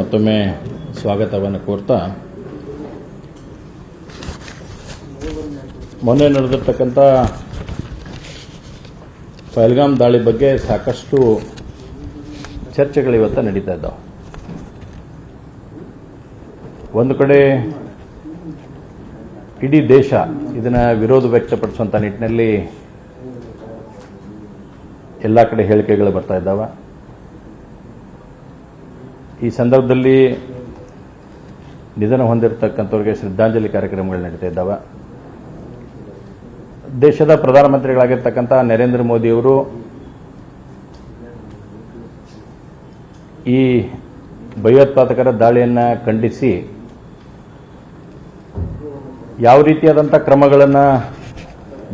ಮತ್ತೊಮ್ಮೆ ಸ್ವಾಗತವನ್ನು ಕೋರ್ತಾ. ಮೊನ್ನೆ ನಡೆದಿರ್ತಕ್ಕಂಥ ಪಹಲ್ಗಾಮ್ ದಾಳಿ ಬಗ್ಗೆ ಸಾಕಷ್ಟು ಚರ್ಚೆಗಳು ಇವತ್ತು ನಡೀತಾ ಇದ್ದಾವೆ. ಒಂದು ಕಡೆ ಇಡೀ ದೇಶ ಇದನ್ನ ವಿರೋಧ ವ್ಯಕ್ತಪಡಿಸುವಂಥ ನಿಟ್ಟಿನಲ್ಲಿ ಎಲ್ಲ ಕಡೆ ಹೇಳಿಕೆಗಳು ಬರ್ತಾ ಇದ್ದಾವೆ. ಈ ಸಂದರ್ಭದಲ್ಲಿ ನಿಧನ ಹೊಂದಿರತಕ್ಕಂಥವ್ರಿಗೆ ಶ್ರದ್ಧಾಂಜಲಿ ಕಾರ್ಯಕ್ರಮಗಳು ನಡೀತಾ ಇದ್ದಾವೆ. ದೇಶದ ಪ್ರಧಾನಮಂತ್ರಿಗಳಾಗಿರ್ತಕ್ಕಂಥ ನರೇಂದ್ರ ಮೋದಿಯವರು ಈ ಭಯೋತ್ಪಾದಕರ ದಾಳಿಯನ್ನು ಖಂಡಿಸಿ ಯಾವ ರೀತಿಯಾದಂಥ ಕ್ರಮಗಳನ್ನು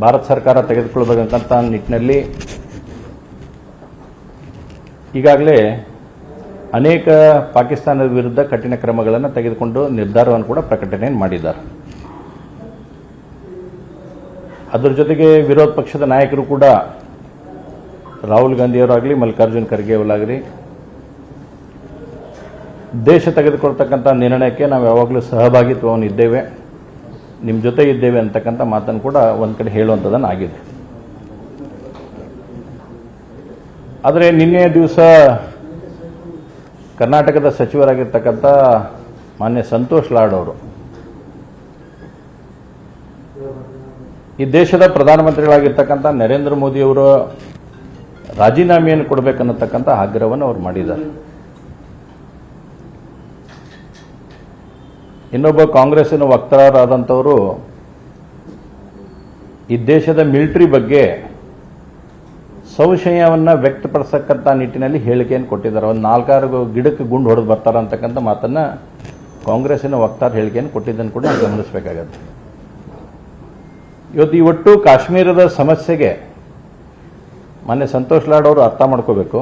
ಭಾರತ ಸರ್ಕಾರ ತೆಗೆದುಕೊಳ್ಬೇಕಂತ ನಿಟ್ಟಿನಲ್ಲಿ ಈಗಾಗಲೇ ಅನೇಕ ಪಾಕಿಸ್ತಾನದ ವಿರುದ್ಧ ಕಠಿಣ ಕ್ರಮಗಳನ್ನು ತೆಗೆದುಕೊಂಡು ನಿರ್ಧಾರವನ್ನು ಕೂಡ ಪ್ರಕಟಣೆ ಮಾಡಿದ್ದಾರೆ. ಅದರ ಜೊತೆಗೆ ವಿರೋಧ ಪಕ್ಷದ ನಾಯಕರು ಕೂಡ ರಾಹುಲ್ ಗಾಂಧಿಯವರಾಗಲಿ, ಮಲ್ಲಿಕಾರ್ಜುನ್ ಖರ್ಗೆ ಅವರಾಗಲಿ, ದೇಶ ತೆಗೆದುಕೊಳ್ತಕ್ಕಂಥ ನಿರ್ಣಯಕ್ಕೆ ನಾವು ಯಾವಾಗಲೂ ಸಹಭಾಗಿತ್ವವನ್ನು ಇದ್ದೇವೆ ನಿಮ್ಮ ಜೊತೆ ಇದ್ದೇವೆ ಅಂತಕ್ಕಂಥ ಮಾತನ್ನು ಕೂಡ ಒಂದು ಕಡೆ ಹೇಳುವಂಥದ್ದನ್ನು ಆಗಿದೆ. ಆದರೆ ನಿನ್ನೆ ದಿವಸ ಕರ್ನಾಟಕದ ಸಚಿವರಾಗಿರ್ತಕ್ಕಂಥ ಮಾನ್ಯ ಸಂತೋಷ್ ಲಾಡ್ ಅವರು. ಈ ದೇಶದ ಪ್ರಧಾನಮಂತ್ರಿಗಳಾಗಿರ್ತಕ್ಕಂಥ ನರೇಂದ್ರ ಮೋದಿಯವರ ರಾಜೀನಾಮೆಯನ್ನು ಕೊಡಬೇಕನ್ನತಕ್ಕಂಥ ಆಗ್ರಹವನ್ನು ಅವರು ಮಾಡಿದ್ದಾರೆ. ಇನ್ನೊಬ್ಬ ಕಾಂಗ್ರೆಸ್ಸಿನ ವಕ್ತಾರರಾದಂಥವರು ಈ ದೇಶದ ಮಿಲಿಟರಿ ಬಗ್ಗೆ ಸಂಶಯವನ್ನು ವ್ಯಕ್ತಪಡಿಸಕ್ಕಂಥ ನಿಟ್ಟಿನಲ್ಲಿ ಹೇಳಿಕೆಯನ್ನು ಕೊಟ್ಟಿದ್ದಾರೆ. ಒಂದು ನಾಲ್ಕಾರು ಗಿಡಕ್ಕೆ ಗುಂಡು ಹೊಡೆದು ಬರ್ತಾರೆ ಅಂತಕ್ಕಂಥ ಮಾತನ್ನು ಕಾಂಗ್ರೆಸ್ಸಿನ ವಕ್ತಾರ ಹೇಳಿಕೆಯನ್ನು ಕೊಟ್ಟಿದ್ದನ್ನು ಕೂಡ ನಾವು ಗಮನಿಸಬೇಕಾಗತ್ತೆ. ಇವತ್ತು ಈ ಒಟ್ಟು ಕಾಶ್ಮೀರದ ಸಮಸ್ಯೆಗೆ ಮೊನ್ನೆ ಸಂತೋಷ್ ಲಾಡ್ ಅವರು ಅರ್ಥ ಮಾಡ್ಕೋಬೇಕು.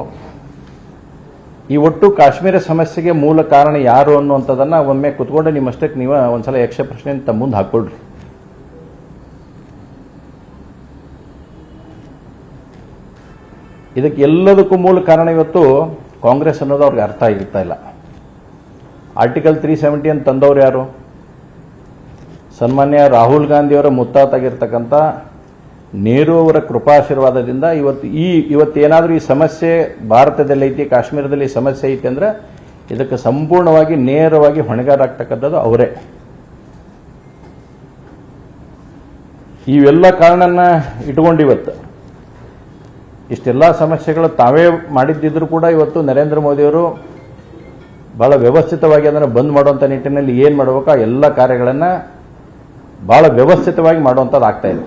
ಈ ಒಟ್ಟು ಕಾಶ್ಮೀರ ಸಮಸ್ಯೆಗೆ ಮೂಲ ಕಾರಣ ಯಾರು ಅನ್ನುವಂಥದ್ದನ್ನು ಒಮ್ಮೆ ಕುತ್ಕೊಂಡು ನಿಮ್ಮಷ್ಟಕ್ಕೆ ನೀವು ಒಂದ್ಸಲ ಯಕ್ಷ ಪ್ರಶ್ನೆ ತಮ್ಮ ಮುಂದೆ ಹಾಕ್ಕೊಳ್ರಿ. ಇದಕ್ಕೆ ಎಲ್ಲದಕ್ಕೂ ಮೂಲ ಕಾರಣ ಇವತ್ತು ಕಾಂಗ್ರೆಸ್ ಅನ್ನೋದು ಅವ್ರಿಗೆ ಅರ್ಥ ಆಗಿರ್ತಾ ಇಲ್ಲ. ಆರ್ಟಿಕಲ್ ತ್ರೀ ಸೆವೆಂಟಿ ಅಂತ ತಂದವರು ಯಾರು? ಸನ್ಮಾನ್ಯ ರಾಹುಲ್ ಗಾಂಧಿಯವರ ಮುತ್ತಾತಾಗಿರ್ತಕ್ಕಂಥ ನೆಹರು ಅವರ ಕೃಪಾಶೀರ್ವಾದದಿಂದ ಇವತ್ತು ಈ ಇವತ್ತೇನಾದರೂ ಈ ಸಮಸ್ಯೆ ಭಾರತದಲ್ಲಿ ಐತಿ, ಕಾಶ್ಮೀರದಲ್ಲಿ ಸಮಸ್ಯೆ ಐತಿ ಅಂದ್ರೆ ಇದಕ್ಕೆ ಸಂಪೂರ್ಣವಾಗಿ ನೇರವಾಗಿ ಹೊಣೆಗಾರಾಗ್ತಕ್ಕಂಥದ್ದು ಅವರೇ. ಇವೆಲ್ಲ ಕಾರಣನ ಇಟ್ಕೊಂಡು ಇವತ್ತು ಇಷ್ಟೆಲ್ಲ ಸಮಸ್ಯೆಗಳು ತಾವೇ ಮಾಡಿದ್ದಿದ್ರು ಕೂಡ ಇವತ್ತು ನರೇಂದ್ರ ಮೋದಿಯವರು ಭಾಳ ವ್ಯವಸ್ಥಿತವಾಗಿ ಅದನ್ನು ಬಂದ್ ಮಾಡುವಂಥ ನಿಟ್ಟಿನಲ್ಲಿ ಏನು ಮಾಡಬೇಕು ಆ ಎಲ್ಲ ಕಾರ್ಯಗಳನ್ನು ಭಾಳ ವ್ಯವಸ್ಥಿತವಾಗಿ ಮಾಡುವಂಥದ್ದು ಆಗ್ತಾ ಇದೆ.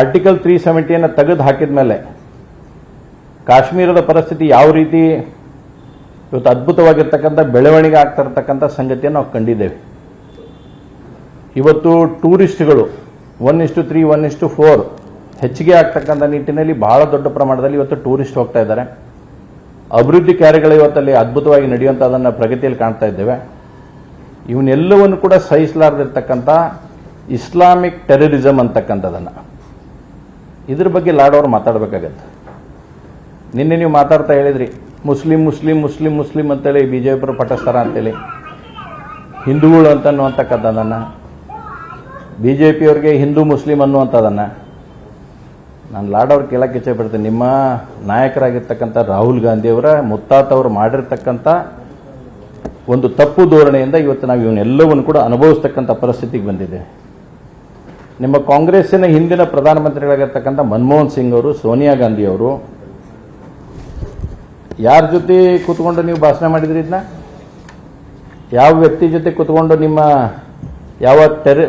ಆರ್ಟಿಕಲ್ ತ್ರೀ ಸೆವೆಂಟಿಯನ್ನು ತೆಗೆದು ಹಾಕಿದ ಮೇಲೆ ಕಾಶ್ಮೀರದ ಪರಿಸ್ಥಿತಿ ಯಾವ ರೀತಿ ಇವತ್ತು ಅದ್ಭುತವಾಗಿರ್ತಕ್ಕಂಥ ಬೆಳವಣಿಗೆ ಆಗ್ತಾ ಇರತಕ್ಕಂಥ ಸಂಗತಿಯನ್ನು ನಾವು ಕಂಡಿದ್ದೇವೆ. ಇವತ್ತು ಟೂರಿಸ್ಟ್ಗಳು ಒನ್ ಇಷ್ಟು ತ್ರೀ ಒನ್ ಇಷ್ಟು ಫೋರ್ ಹೆಚ್ಚಿಗೆ ಆಗ್ತಕ್ಕಂಥ ನಿಟ್ಟಿನಲ್ಲಿ ಬಹಳ ದೊಡ್ಡ ಪ್ರಮಾಣದಲ್ಲಿ ಇವತ್ತು ಟೂರಿಸ್ಟ್ ಹೋಗ್ತಾ ಇದ್ದಾರೆ. ಅಭಿವೃದ್ಧಿ ಕಾರ್ಯಗಳು ಇವತ್ತಲ್ಲಿ ಅದ್ಭುತವಾಗಿ ನಡೆಯುವಂಥದ್ದನ್ನು ಪ್ರಗತಿಯಲ್ಲಿ ಕಾಣ್ತಾ ಇದ್ದೇವೆ. ಇವನ್ನೆಲ್ಲವನ್ನು ಕೂಡ ಸಹಿಸಲಾರದಿರ್ತಕ್ಕಂಥ ಇಸ್ಲಾಮಿಕ್ ಟೆರರಿಸಮ್ ಅಂತಕ್ಕಂಥದ್ದನ್ನು. ಇದ್ರ ಬಗ್ಗೆ ಲಾಡೋರು ಮಾತಾಡಬೇಕಾಗತ್ತೆ. ನಿನ್ನೆ ನೀವು ಮಾತಾಡ್ತಾ ಹೇಳಿದ್ರಿ, ಮುಸ್ಲಿಂ ಮುಸ್ಲಿಂ ಮುಸ್ಲಿಂ ಮುಸ್ಲಿಂ ಅಂತೇಳಿ ಬಿ ಜೆ ಪಿಯವರು ಪಟಸ್ತಾರ ಅಂತೇಳಿ. ಹಿಂದೂಗಳು ಅಂತ ಅನ್ನುವಂಥಕ್ಕಂಥದ್ದನ್ನು ಬಿ ಜೆ ಪಿಯವ್ರಿಗೆ ಹಿಂದೂ, ಮುಸ್ಲಿಂ ಅನ್ನುವಂಥದ್ದನ್ನು. ನಾನು ಲಾಡವ್ರು ಕೇಳಕ್ಕೆ ಇಚ್ಛೆ ಪಡ್ತೀನಿ ನಿಮ್ಮ ನಾಯಕರಾಗಿರ್ತಕ್ಕಂಥ ರಾಹುಲ್ ಗಾಂಧಿಯವರ ಮುತ್ತಾತವರು ಮಾಡಿರ್ತಕ್ಕಂಥ ಒಂದು ತಪ್ಪು ಧೋರಣೆಯಿಂದ ಇವತ್ತು ನಾವು ಇವನ್ನೆಲ್ಲವನ್ನು ಕೂಡ ಅನುಭವಿಸ್ತಕ್ಕಂಥ ಪರಿಸ್ಥಿತಿಗೆ ಬಂದಿದೆ. ನಿಮ್ಮ ಕಾಂಗ್ರೆಸ್ಸಿನ ಹಿಂದಿನ ಪ್ರಧಾನಮಂತ್ರಿಗಳಾಗಿರ್ತಕ್ಕಂಥ ಮನಮೋಹನ್ ಸಿಂಗ್ ಅವರು, ಸೋನಿಯಾ ಗಾಂಧಿ ಅವರು, ಯಾರ ಜೊತೆ ಕೂತ್ಕೊಂಡು ನೀವು ಭಾಷಣ ಮಾಡಿದ್ರಿ ಇದನ್ನ ಯಾವ ವ್ಯಕ್ತಿ ಜೊತೆ ಕೂತ್ಕೊಂಡು ನಿಮ್ಮ ಯಾವ ಟೆರ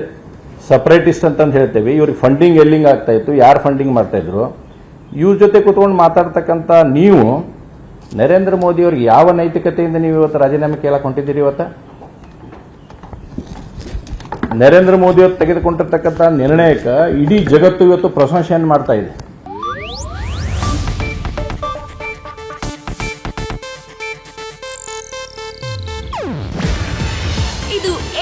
ಸಪ್ರೇಟಿಸ್ಟ್ ಅಂತಂದು ಹೇಳ್ತೇವೆ. ಇವ್ರಿಗೆ ಫಂಡಿಂಗ್ ಎಲ್ಲಿಂಗ್ ಆಗ್ತಾ ಇತ್ತು, ಯಾರು ಫಂಡಿಂಗ್ ಮಾಡ್ತಾ ಇದ್ರು. ಇವ್ರ ಜೊತೆ ಕೂತ್ಕೊಂಡು ಮಾತಾಡ್ತಕ್ಕಂಥ ನೀವು, ನರೇಂದ್ರ ಮೋದಿ ಅವ್ರಿಗೆ ಯಾವ ನೈತಿಕತೆಯಿಂದ ನೀವು ಇವತ್ತು ರಾಜೀನಾಮೆ ಕೇಳಕ್ಕೆ ಹೊಂಟಿದ್ದೀರಿ ಇವತ್ತು? ನರೇಂದ್ರ ಮೋದಿ ಅವರು ತೆಗೆದುಕೊಂಡಿರ್ತಕ್ಕಂಥ ನಿರ್ಣಯಕ್ಕೆ ಇಡೀ ಜಗತ್ತು ಇವತ್ತು ಪ್ರಶಂಸೆಯನ್ನು ಮಾಡ್ತಾ ಇದೆ.